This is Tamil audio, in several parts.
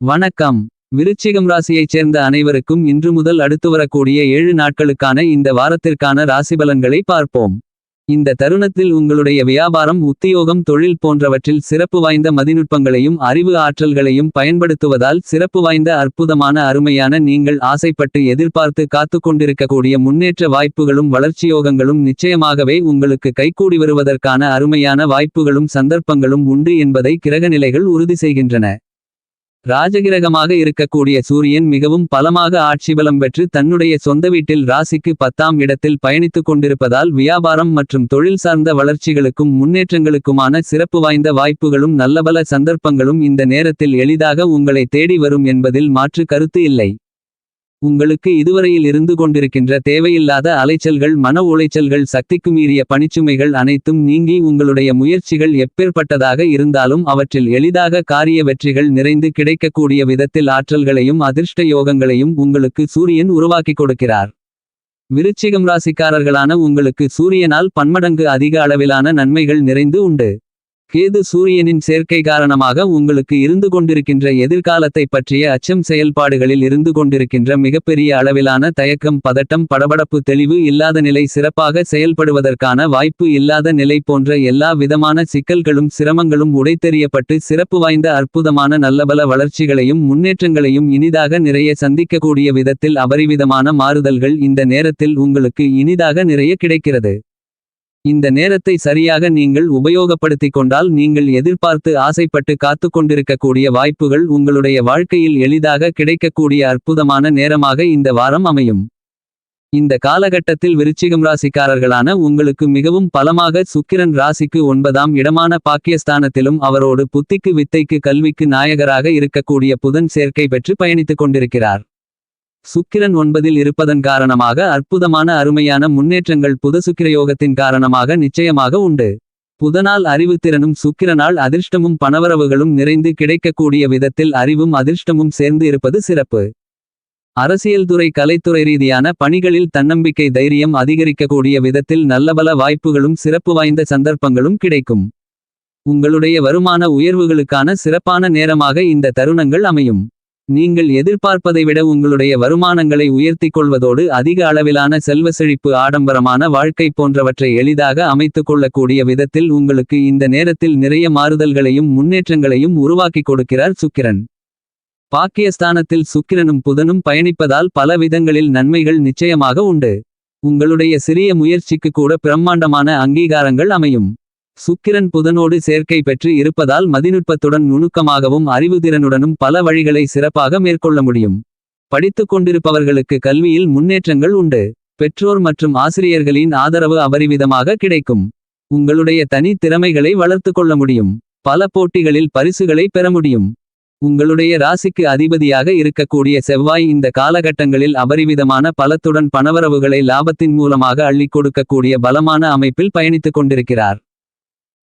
வணக்கம். விருச்சிகம் ராசியைச் சேர்ந்த அனைவருக்கும் இன்று முதல் அடுத்து வரக்கூடிய ஏழு நாட்களுக்கான இந்த வாரத்திற்கான ராசிபலன்களை பார்ப்போம். இந்த தருணத்தில் உங்களுடைய வியாபாரம் உத்தியோகம் தொழில் போன்றவற்றில் சிறப்பு வாய்ந்த மதிநுட்பங்களையும் அறிவு ஆற்றல்களையும் பயன்படுத்துவதால் சிறப்பு வாய்ந்த அற்புதமான அருமையான நீங்கள் ஆசைப்பட்டு எதிர்பார்த்து காத்துக் கொண்டிருக்கக்கூடிய முன்னேற்ற வாய்ப்புகளும் வளர்ச்சியோகங்களும் நிச்சயமாகவே உங்களுக்கு கைகூடி வருவதற்கான அருமையான வாய்ப்புகளும் சந்தர்ப்பங்களும் உண்டு என்பதை கிரகநிலைகள் உறுதி செய்கின்றன. ராஜகிரகமாக இருக்கக்கூடிய சூரியன் மிகவும் பலமாக ஆட்சி பலம் பெற்று தன்னுடைய சொந்த வீட்டில் ராசிக்கு பத்தாம் இடத்தில் பயணித்துக் கொண்டிருப்பதால் வியாபாரம் மற்றும் தொழில் சார்ந்த வளர்ச்சிகளுக்கும் முன்னேற்றங்களுக்குமான சிறப்பு வாய்ந்த வாய்ப்புகளும் நல்லபல சந்தர்ப்பங்களும் இந்த நேரத்தில் எளிதாக உங்களை தேடி வரும் என்பதில் மாற்று கருத்து இல்லை. உங்களுக்கு இதுவரையில் இருந்து கொண்டிருக்கின்ற தேவையில்லாத அலைச்சல்கள் மன உளைச்சல்கள் சக்திக்கு மீறிய பணிச்சுமைகள் அனைத்தும் நீங்கி உங்களுடைய முயற்சிகள் எப்பேற்பட்டதாக இருந்தாலும் அவற்றில் எளிதாக காரிய வெற்றிகள் நிறைந்து கிடைக்கக்கூடிய விதத்தில் ஆற்றல்களையும் அதிர்ஷ்ட யோகங்களையும் உங்களுக்கு சூரியன் உருவாக்கிக் கொடுக்கிறார். விருச்சிகம் ராசிக்காரர்களான உங்களுக்கு சூரியனால் பன்மடங்கு அதிக அளவிலான நன்மைகள் நிறைந்து உண்டு. கேது சூரியனின் சேர்க்கை காரணமாக உங்களுக்கு இருந்து கொண்டிருக்கின்ற எதிர்காலத்தை பற்றிய அச்சம் செயல்பாடுகளில் இருந்து கொண்டிருக்கின்ற மிகப்பெரிய அளவிலான தயக்கம் பதட்டம் படபடப்பு தெளிவு இல்லாத நிலை சிறப்பாக செயல்படுவதற்கான வாய்ப்பு இல்லாத நிலை போன்ற எல்லா விதமான சிக்கல்களும் சிரமங்களும் உடைத்தெறியப்பட்டு சிறப்பு வாய்ந்த அற்புதமான நல்லபல வளர்ச்சிகளையும் முன்னேற்றங்களையும் இனிதாக நிறைய சந்திக்கக்கூடிய விதத்தில் அபரிவிதமான மாறுதல்கள் இந்த நேரத்தில் உங்களுக்கு இனிதாக நிறைய கிடைக்கிறது. இந்த நேரத்தை சரியாக நீங்கள் உபயோகப்படுத்திக் கொண்டால் நீங்கள் எதிர்பார்த்து ஆசைப்பட்டு காத்து கொண்டிருக்கக்கூடிய வாய்ப்புகள் உங்களுடைய வாழ்க்கையில் எளிதாக கிடைக்கக்கூடிய அற்புதமான நேரமாக இந்த வாரம் அமையும். இந்த காலகட்டத்தில் விருச்சிகம் ராசிக்காரர்களான உங்களுக்கு மிகவும் பலமாக சுக்கிரன் ராசிக்கு ஒன்பதாம் இடமான பாக்கியஸ்தானத்திலும் அவரோடு புத்திக்கு வித்தைக்கு கல்விக்கு நாயகராக இருக்கக்கூடிய புதன் சேர்க்கை பெற்று பயணித்துக் கொண்டிருக்கிறார். சுக்கிரன் ஒன்பதில் இருப்பதன் காரணமாக அற்புதமான அருமையான முன்னேற்றங்கள் புத சுக்கிரயோகத்தின் காரணமாக நிச்சயமாக உண்டு. புதனால் அறிவுத்திறனும் சுக்கிரனால் அதிர்ஷ்டமும் பணவரவுகளும் நிறைந்து கிடைக்கக்கூடிய விதத்தில் அறிவும் அதிர்ஷ்டமும் சேர்ந்து இருப்பது சிறப்பு. அரசியல் துறை கலைத்துறை ரீதியான பணிகளில் தன்னம்பிக்கை தைரியம் அதிகரிக்கக்கூடிய விதத்தில் நல்லபல வாய்ப்புகளும் சிறப்பு வாய்ந்த சந்தர்ப்பங்களும் கிடைக்கும். உங்களுடைய வருமான உயர்வுகளுக்கான சிறப்பான நேரமாக இந்த தருணங்கள் அமையும். நீங்கள் எதிர்பார்ப்பதை விட உங்களுடைய வருமானங்களை உயர்த்திக் கொள்வதோடு அதிக அளவிலான செல்வ செழிப்பு ஆடம்பரமான வாழ்க்கை போன்றவற்றை எளிதாக அமைத்துக் கொள்ளக்கூடிய விதத்தில் உங்களுக்கு இந்த நேரத்தில் நிறைய மாறுதல்களையும் முன்னேற்றங்களையும் உருவாக்கிக் கொடுக்கிறார் சுக்கிரன். பாக்கியஸ்தானத்தில் சுக்கிரனும் புதனும் பயணிப்பதால் பல விதங்களில் நன்மைகள் நிச்சயமாக உண்டு. உங்களுடைய சிறிய முயற்சிக்கு கூட பிரம்மாண்டமான அங்கீகாரங்கள் அமையும். சுக்கிரன் புதனோடு சேர்க்கை பெற்று இருப்பதால் மதிநுட்பத்துடன் நுணுக்கமாகவும் அறிவுதிறனுடனும் பல வழிகளை சிறப்பாக மேற்கொள்ள முடியும். படித்துக் கொண்டிருப்பவர்களுக்கு கல்வியில் முன்னேற்றங்கள் உண்டு. பெற்றோர் மற்றும் ஆசிரியர்களின் ஆதரவு அபரிவிதமாக கிடைக்கும். உங்களுடைய தனி திறமைகளை வளர்த்து கொள்ள முடியும். பல போட்டிகளில் பரிசுகளை பெற முடியும். உங்களுடைய ராசிக்கு அதிபதியாக இருக்கக்கூடிய செவ்வாய் இந்த காலகட்டங்களில் அபரிவிதமான பலத்துடன் பணவரவுகளை லாபத்தின் மூலமாக அள்ளிக் கொடுக்கக்கூடிய பலமான அமைப்பில் பயணித்துக் கொண்டிருக்கிறார்.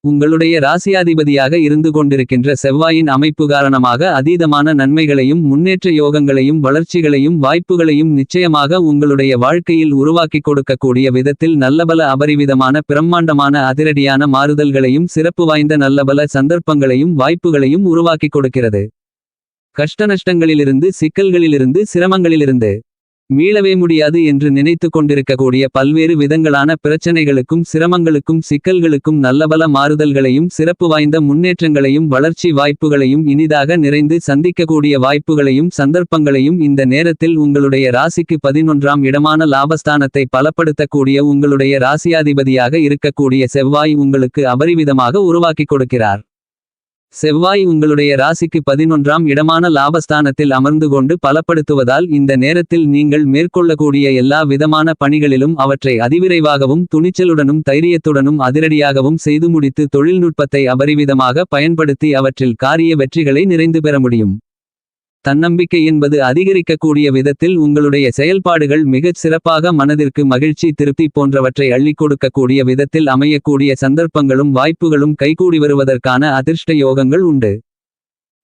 உங்களுடைய ராசியாதிபதியாக இருந்து கொண்டிருக்கின்ற செவ்வாயின் அமைப்பு காரணமாக அதீதமான நன்மைகளையும் முன்னேற்ற யோகங்களையும் வளர்ச்சிகளையும் வாய்ப்புகளையும் நிச்சயமாக உங்களுடைய வாழ்க்கையில் உருவாக்கிக் கொடுக்கக்கூடிய விதத்தில் நல்லபல அபரிவிதமான பிரம்மாண்டமான அதிரடியான மாறுதல்களையும் சிறப்பு வாய்ந்த நல்லபல சந்தர்ப்பங்களையும் வாய்ப்புகளையும் உருவாக்கிக் கொடுக்கிறது. கஷ்டநஷ்டங்களிலிருந்து சிக்கல்களிலிருந்து சிரமங்களிலிருந்து மீளவே முடியாது என்று நினைத்து கொண்டிருக்கக்கூடிய பல்வேறு விதங்களான பிரச்சனைகளுக்கும் சிரமங்களுக்கும் சிக்கல்களுக்கும் நல்லபல மாறுதல்களையும் சிறப்பு வாய்ந்த முன்னேற்றங்களையும் வளர்ச்சி வாய்ப்புகளையும் இனிதாக நிறைந்து சந்திக்கக்கூடிய வாய்ப்புகளையும் சந்தர்ப்பங்களையும் இந்த நேரத்தில் உங்களுடைய ராசிக்கு பதினொன்றாம் இடமான லாபஸ்தானத்தை பலப்படுத்தக்கூடிய உங்களுடைய ராசியாதிபதியாக இருக்கக்கூடிய செவ்வாய் உங்களுக்கு அபரிவிதமாக உருவாக்கி கொடுக்கிறார். செவ்வாய் உங்களுடைய ராசிக்கு பதினொன்றாம் இடமான லாபஸ்தானத்தில் அமர்ந்து கொண்டு பலப்படுத்துவதால் இந்த நேரத்தில் நீங்கள் மேற்கொள்ளக்கூடிய எல்லா விதமான பணிகளிலும் அவற்றை அதிவிரைவாகவும் துணிச்சலுடனும் தைரியத்துடனும் அதிரடியாகவும் செய்து முடித்து தொழில்நுட்பத்தை அபரிவிதமாக பயன்படுத்தி அவற்றில் காரிய வெற்றிகளை நிறைந்து பெற முடியும். தன்னம்பிக்கை என்பது அதிகரிக்கக்கூடிய விதத்தில் உங்களுடைய செயல்பாடுகள் மிகச் சிறப்பாக மனதிற்கு மகிழ்ச்சி திருப்தி போன்றவற்றை அள்ளிக் கொடுக்கக்கூடிய விதத்தில் அமையக்கூடிய சந்தர்ப்பங்களும் வாய்ப்புகளும் கைகூடி வருவதற்கான அதிர்ஷ்ட யோகங்கள் உண்டு.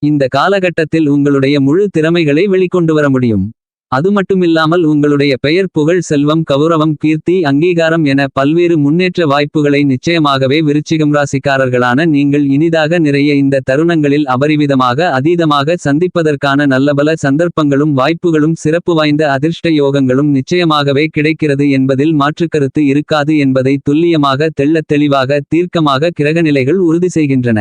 இந்த காலகட்டத்தில் உங்களுடைய முழு திறமைகளை வெளிக்கொண்டு வர முடியும். அது மட்டுமில்லாமல் உங்களுடைய பெயர் புகழ் செல்வம் கௌரவம் கீர்த்தி அங்கீகாரம் என பல்வேறு முன்னேற்ற வாய்ப்புகளை நிச்சயமாகவே விருச்சிகம் ராசிக்காரர்களான நீங்கள் இனிதாக நிறைய இந்த தருணங்களில் அபரிவிதமாக அதீதமாக சந்திப்பதற்கான நல்லபல சந்தர்ப்பங்களும் வாய்ப்புகளும் சிறப்பு வாய்ந்த அதிர்ஷ்ட யோகங்களும் நிச்சயமாகவே கிடைக்கிறது என்பதில் மாற்றுக்கருத்து இருக்காது என்பதை துல்லியமாக தெள்ளத் தெளிவாக தீர்க்கமாக கிரகநிலைகள் உறுதி செய்கின்றன.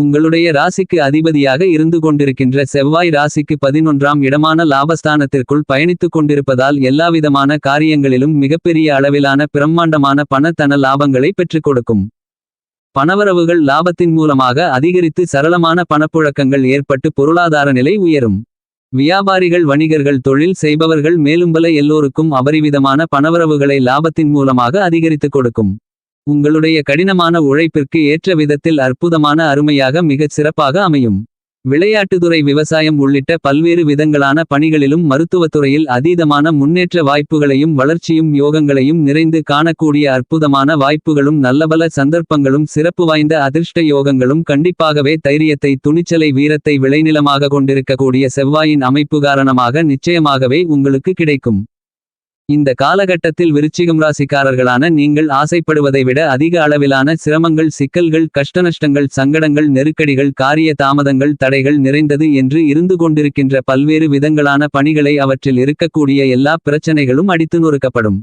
உங்களுடைய ராசிக்கு அதிபதியாக இருந்து கொண்டிருக்கின்ற செவ்வாய் ராசிக்கு பதினொன்றாம் இடமான லாபஸ்தானத்திற்குள் பயணித்துக் கொண்டிருப்பதால் எல்லாவிதமான காரியங்களிலும் மிகப்பெரிய அளவிலான பிரம்மாண்டமான பணத்தன லாபங்களை பெற்றுக் கொடுக்கும். பணவரவுகள் லாபத்தின் மூலமாக அதிகரித்து சரளமான பணப்புழக்கங்கள் ஏற்பட்டு பொருளாதார நிலை உயரும். வியாபாரிகள் வணிகர்கள் தொழில் செய்பவர்கள் மேலும்பல எல்லோருக்கும் அபரிவிதமான பணவரவுகளை லாபத்தின் மூலமாக அதிகரித்துக் கொடுக்கும். உங்களுடைய கடினமான உழைப்பிற்கு ஏற்ற விதத்தில் அற்புதமான அருமையாக மிகச் சிறப்பாக அமையும். விளையாட்டுத்துறை விவசாயம் உள்ளிட்ட பல்வேறு விதங்களான பணிகளிலும் மருத்துவத்துறையில் அதீதமான முன்னேற்ற வாய்ப்புகளையும் வளர்ச்சியும் யோகங்களையும் நிறைந்து காணக்கூடிய அற்புதமான வாய்ப்புகளும் நல்லபல சந்தர்ப்பங்களும் சிறப்பு வாய்ந்த அதிர்ஷ்ட யோகங்களும் கண்டிப்பாகவே தைரியத்தை துணிச்சலை வீரத்தை விளைநிலமாக கொண்டிருக்கக்கூடிய செவ்வாயின் அமைப்பு காரணமாக நிச்சயமாகவே உங்களுக்கு கிடைக்கும். இந்த காலகட்டத்தில் விருச்சிகம் ராசிக்காரர்களான நீங்கள் ஆசைப்படுவதை விட அதிக அளவிலான சிரமங்கள் சிக்கல்கள் கஷ்டநஷ்டங்கள் சங்கடங்கள் நெருக்கடிகள் காரிய தாமதங்கள் தடைகள் நிறைந்தது என்று இருந்து கொண்டிருக்கின்ற பல்வேறு விதங்களான பணிகளை அவற்றில் இருக்கக்கூடிய எல்லா பிரச்சனைகளும் அடித்து நொறுக்கப்படும்.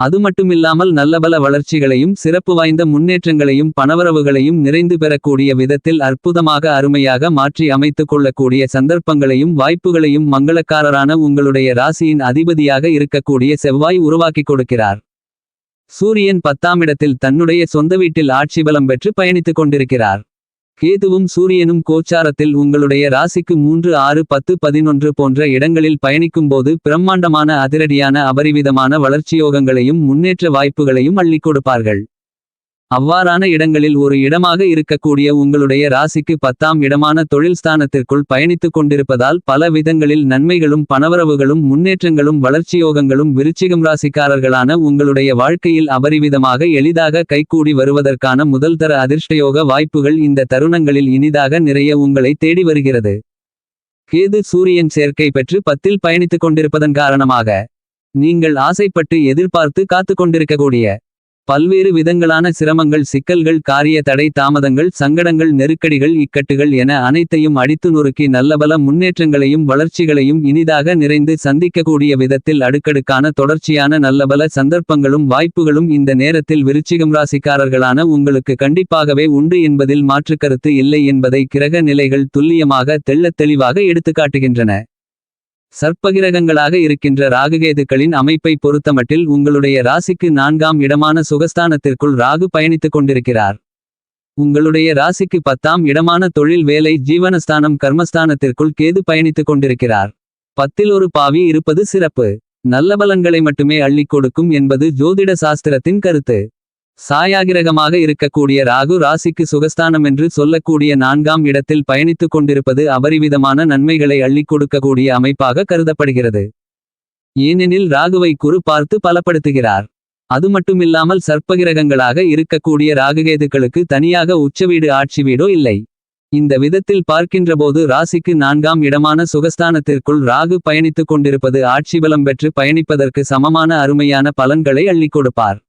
அது மட்டுமில்லாமல் நல்லபல வளர்ச்சிகளையும் சிறப்பு வாய்ந்த முன்னேற்றங்களையும் பணவரவுகளையும் நிறைந்து பெறக்கூடிய விதத்தில் அற்புதமாக அருமையாக மாற்றி அமைத்துக் கொள்ளக்கூடிய சந்தர்ப்பங்களையும் வாய்ப்புகளையும் மங்களக்காரரான உங்களுடைய ராசியின் அதிபதியாக இருக்கக்கூடிய செவ்வாய் உருவாக்கிக் கொடுக்கிறார். சூரியன் பத்தாம் இடத்தில் தன்னுடைய சொந்த வீட்டில் ஆட்சி பலம் பெற்று பயணித்துக் கொண்டிருக்கிறார். கேதுவும் சூரியனும் கோச்சாரத்தில் உங்களுடைய ராசிக்கு மூன்று ஆறு பத்து பதினொன்று போன்ற இடங்களில் பயணிக்கும்போது பிரம்மாண்டமான அதிரடியான அபரிவிதமான வளர்ச்சியோகங்களையும் முன்னேற்ற வாய்ப்புகளையும் அள்ளிக் கொடுப்பார்கள். அவ்வாறான இடங்களில் ஒரு இடமாக இருக்கக்கூடிய உங்களுடைய ராசிக்கு பத்தாம் இடமான தொழில் ஸ்தானத்திற்குள் பயணித்துக் கொண்டிருப்பதால் பல விதங்களில் நன்மைகளும் பணவரவுகளும் முன்னேற்றங்களும் வளர்ச்சியோகங்களும் விருச்சிகம் ராசிக்காரர்களான உங்களுடைய வாழ்க்கையில் அபரிவிதமாக எளிதாக கைகூடி வருவதற்கான முதல்தர அதிர்ஷ்டயோக வாய்ப்புகள் இந்த தருணங்களில் இனிதாக நிறைய உங்களை தேடி வருகிறது. கேது சூரியன் சேர்க்கை பெற்று பத்தில் பயணித்துக் கொண்டிருப்பதன் காரணமாக நீங்கள் ஆசைப்பட்டு எதிர்பார்த்து காத்து கொண்டிருக்கக்கூடிய பல்வேறு விதங்களான சிரமங்கள் சிக்கல்கள் காரிய தடை தாமதங்கள் சங்கடங்கள் நெருக்கடிகள் இக்கட்டுகள் என அனைத்தையும் அடித்து நொறுக்கி நல்லபல முன்னேற்றங்களையும் வளர்ச்சிகளையும் இனிதாக நிறைந்து சந்திக்கக்கூடிய விதத்தில் அடுக்கடுக்கான தொடர்ச்சியான நல்லபல சந்தர்ப்பங்களும் வாய்ப்புகளும் இந்த நேரத்தில் விருச்சிகம் ராசிக்காரர்களான உங்களுக்கு கண்டிப்பாகவே உண்டு என்பதில் மாற்றுக்கருத்து இல்லை என்பதை கிரக நிலைகள் துல்லியமாக தெள்ளத் தெளிவாக எடுத்துக்காட்டுகின்றன. சர்ப்பகிரகங்களாக இருக்கின்ற ராகுகேதுக்களின் அமைப்பை பொறுத்தமட்டில் உங்களுடைய ராசிக்கு நான்காம் இடமான சுகஸ்தானத்திற்குள் ராகு பயணித்துக் கொண்டிருக்கிறார். உங்களுடைய ராசிக்கு பத்தாம் இடமான தொழில் வேலை ஜீவனஸ்தானம் கர்மஸ்தானத்திற்குள் கேது பயணித்துக் கொண்டிருக்கிறார். பத்தில் ஒரு பாவி இருப்பது சிறப்பு. நல்ல பலன்களை மட்டுமே அள்ளிக் கொடுக்கும் என்பது ஜோதிட சாஸ்திரத்தின் கருத்து. சாயாகிரகமாக இருக்கக்கூடிய ராகு ராசிக்கு சுகஸ்தானம் என்று சொல்லக்கூடிய நான்காம் இடத்தில் பயணித்துக் கொண்டிருப்பது அபரிவிதமான நன்மைகளை அள்ளிக் கொடுக்கக்கூடிய அமைப்பாக கருதப்படுகிறது. ஏனெனில் ராகுவை குறு பார்த்து பலப்படுத்துகிறார். அது மட்டுமில்லாமல் சர்ப்பகிரகங்களாக இருக்கக்கூடிய ராகுகேதுக்களுக்கு தனியாக உச்சவீடு ஆட்சி வீடோ இல்லை. இந்த விதத்தில் பார்க்கின்றபோது ராசிக்கு நான்காம் இடமான சுகஸ்தானத்திற்குள் ராகு பயணித்துக் கொண்டிருப்பது ஆட்சி பலம் பெற்று பயணிப்பதற்கு சமமான அருமையான பலன்களை அள்ளிக் கொடுப்பார்.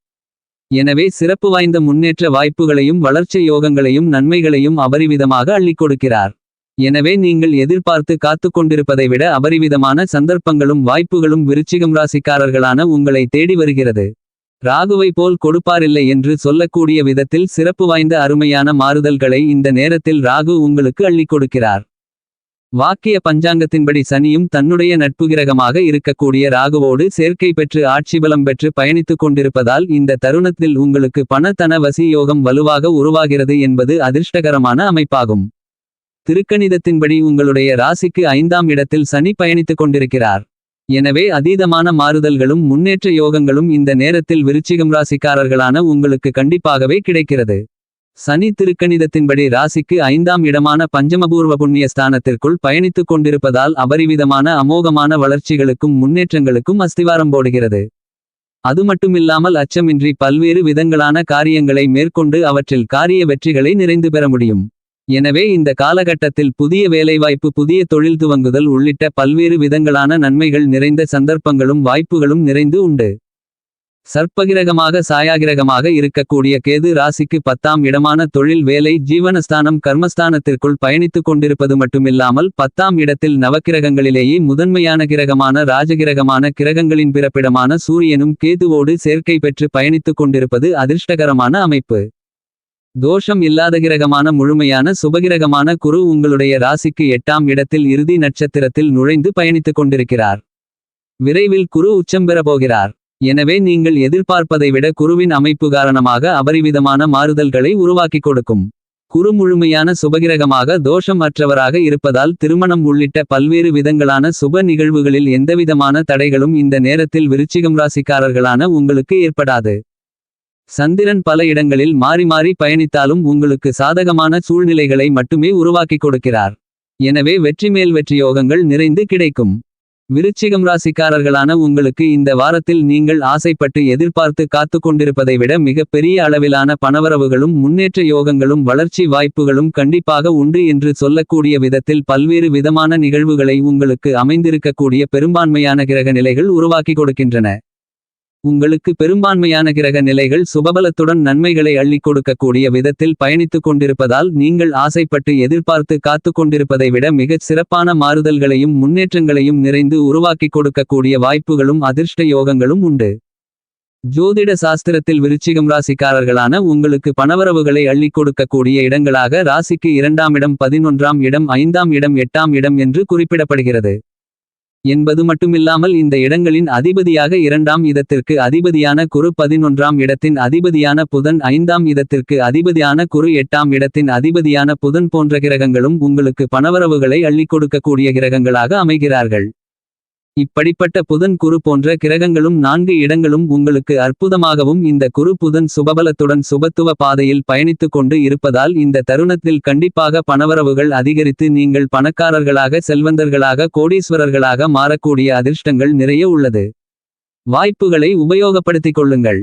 எனவே சிறப்பு வாய்ந்த முன்னேற்ற வாய்ப்புகளையும் வளர்ச்சி யோகங்களையும் நன்மைகளையும் அபரிவிதமாக அள்ளிக் கொடுக்கிறார். எனவே நீங்கள் எதிர்பார்த்து காத்துக் கொண்டிருப்பதை விட அபரிவிதமான சந்தர்ப்பங்களும் வாய்ப்புகளும் விருச்சிகம் ராசிக்காரர்களான உங்களை தேடி வருகிறது. ராகுவை போல் கொடுப்பாரில்லை என்று சொல்லக்கூடிய விதத்தில் சிறப்பு வாய்ந்த அருமையான மாறுதல்களை இந்த நேரத்தில் ராகு உங்களுக்கு அள்ளிக் கொடுக்கிறார். வாக்கிய பஞ்சாங்கத்தின்படி சனியும் தன்னுடைய நட்புகிரகமாக இருக்கக்கூடிய ராகுவோடு சேர்க்கை பெற்று ஆட்சிபலம் பெற்று பயணித்துக் கொண்டிருப்பதால் இந்த தருணத்தில் உங்களுக்கு பணத்தன வசி யோகம் வலுவாக உருவாகிறது என்பது அதிர்ஷ்டகரமான அமைப்பாகும். திருக்கணிதத்தின்படி உங்களுடைய ராசிக்கு ஐந்தாம் இடத்தில் சனி பயணித்துக் கொண்டிருக்கிறார். எனவே அதீதமான மாறுதல்களும் முன்னேற்ற யோகங்களும் இந்த நேரத்தில் விருச்சிகம் ராசிக்காரர்களான உங்களுக்கு கண்டிப்பாகவே கிடைக்கிறது. சனி திருக்கணிதத்தின்படி ராசிக்கு ஐந்தாம் இடமான பஞ்சமபூர்வ புண்ணிய ஸ்தானத்திற்குள் பயணித்துக் கொண்டிருப்பதால் அபரிவிதமான அமோகமான வளர்ச்சிகளுக்கும் முன்னேற்றங்களுக்கும் அஸ்திவாரம் போடுகிறது. அது மட்டுமில்லாமல் அச்சமின்றி பல்வேறு விதங்களான காரியங்களை மேற்கொண்டு அவற்றில் காரிய வெற்றிகளை நிறைந்து பெற முடியும். எனவே இந்த காலகட்டத்தில் புதிய வேலைவாய்ப்பு புதிய தொழில் துவங்குதல் உள்ளிட்ட பல்வேறு விதங்களான நன்மைகள் நிறைந்த சந்தர்ப்பங்களும் வாய்ப்புகளும் நிறைந்து உண்டு. சர்ப்பகிரகமாக சாயாகிரகமாக இருக்கக்கூடிய கேது ராசிக்கு பத்தாம் இடமான தொழில் வேலை ஜீவனஸ்தானம் கர்மஸ்தானத்திற்குள் பயணித்துக் கொண்டிருப்பது மட்டுமில்லாமல் பத்தாம் இடத்தில் நவக்கிரகங்களிலேயே முதன்மையான கிரகமான ராஜகிரகமான கிரகங்களின் பிறப்பிடமான சூரியனும் கேதுவோடு சேர்க்கை பெற்று பயணித்துக் கொண்டிருப்பது அதிர்ஷ்டகரமான அமைப்பு. தோஷம் இல்லாத கிரகமான முழுமையான சுபகிரகமான குரு உங்களுடைய ராசிக்கு எட்டாம் இடத்தில் இறுதி நட்சத்திரத்தில் நுழைந்து பயணித்துக் கொண்டிருக்கிறார். விரைவில் குரு உச்சம் பெறப் போகிறார். எனவே நீங்கள் எதிர்பார்ப்பதை விட குருவின் அமைப்பு காரணமாக அபரிவிதமான மாறுதல்களை உருவாக்கிக் கொடுக்கும். குரு முழுமையான சுபகிரகமாக தோஷம் அற்றவராக இருப்பதால் திருமணம் உள்ளிட்ட பல்வேறு விதங்களான சுப நிகழ்வுகளில் எந்தவிதமான தடைகளும் இந்த நேரத்தில் விருச்சிகம் ராசிக்காரர்களான உங்களுக்கு ஏற்படாது. சந்திரன் பல இடங்களில் மாறி மாறி பயணித்தாலும் உங்களுக்கு சாதகமான சூழ்நிலைகளை மட்டுமே உருவாக்கிக் கொடுக்கிறார். எனவே வெற்றி மேல் வெற்றி யோகங்கள் நிறைந்து கிடைக்கும். விருச்சிகம் ராசிக்காரர்களான உங்களுக்கு இந்த வாரத்தில் நீங்கள் ஆசைப்பட்டு எதிர்பார்த்து காத்து கொண்டிருப்பதை விட மிகப்பெரிய பெரிய அளவிலான பணவரவுகளும் முன்னேற்ற யோகங்களும் வளர்ச்சி வாய்ப்புகளும் கண்டிப்பாக உண்டு என்று சொல்லக்கூடிய விதத்தில் பல்வேறு விதமான நிகழ்வுகளை உங்களுக்கு அமைந்திருக்கக்கூடிய பெரும்பான்மையான கிரக நிலைகள் உருவாக்கி கொடுக்கின்றன. உங்களுக்கு பெரும்பான்மையான கிரக நிலைகள் சுபபலத்துடன் நன்மைகளை அள்ளிக் கொடுக்கக்கூடிய விதத்தில் பயணித்துக் கொண்டிருப்பதால் நீங்கள் ஆசைப்பட்டு எதிர்பார்த்து காத்துக் கொண்டிருப்பதை விட மிகச் சிறப்பான மாறுதல்களையும் முன்னேற்றங்களையும் நிறைந்து உருவாக்கிக் கொடுக்கக்கூடிய வாய்ப்புகளும் அதிர்ஷ்ட யோகங்களும் உண்டு. ஜோதிட சாஸ்திரத்தில் விருச்சிகம் ராசிக்காரர்களான உங்களுக்கு பணவரவுகளை அள்ளிக் கொடுக்கக்கூடிய இடங்களாக ராசிக்கு இரண்டாம் இடம் பதினொன்றாம் இடம் ஐந்தாம் இடம் எட்டாம் இடம் என்று குறிப்பிடப்படுகிறது. என்பது மட்டுமில்லாமல் இந்த இடங்களின் அதிபதியாக இரண்டாம் இதத்திற்கு அதிபதியான குரு பதினொன்றாம் இடத்தின் அதிபதியான புதன் ஐந்தாம் இதத்திற்கு அதிபதியான குரு எட்டாம் இடத்தின் அதிபதியான புதன் போன்ற கிரகங்களும் உங்களுக்கு பணவரவுகளை அள்ளிக் கொடுக்கக்கூடிய கிரகங்களாக அமைகிறார்கள். இப்படிப்பட்ட புதன் குரு போன்ற கிரகங்களும் நான்கு இடங்களும் உங்களுக்கு அற்புதமாகவும் இந்த குரு புதன் சுபபலத்துடன் சுபத்துவ பாதையில் பயணித்துக் கொண்டு இருப்பதால் இந்த தருணத்தில் கண்டிப்பாக பணவரவுகள் அதிகரித்து நீங்கள் பணக்காரர்களாக செல்வந்தர்களாக கோடீஸ்வரர்களாக மாறக்கூடிய அதிர்ஷ்டங்கள் நிறைய உள்ளது. வாய்ப்புகளை உபயோகப்படுத்திக் கொள்ளுங்கள்.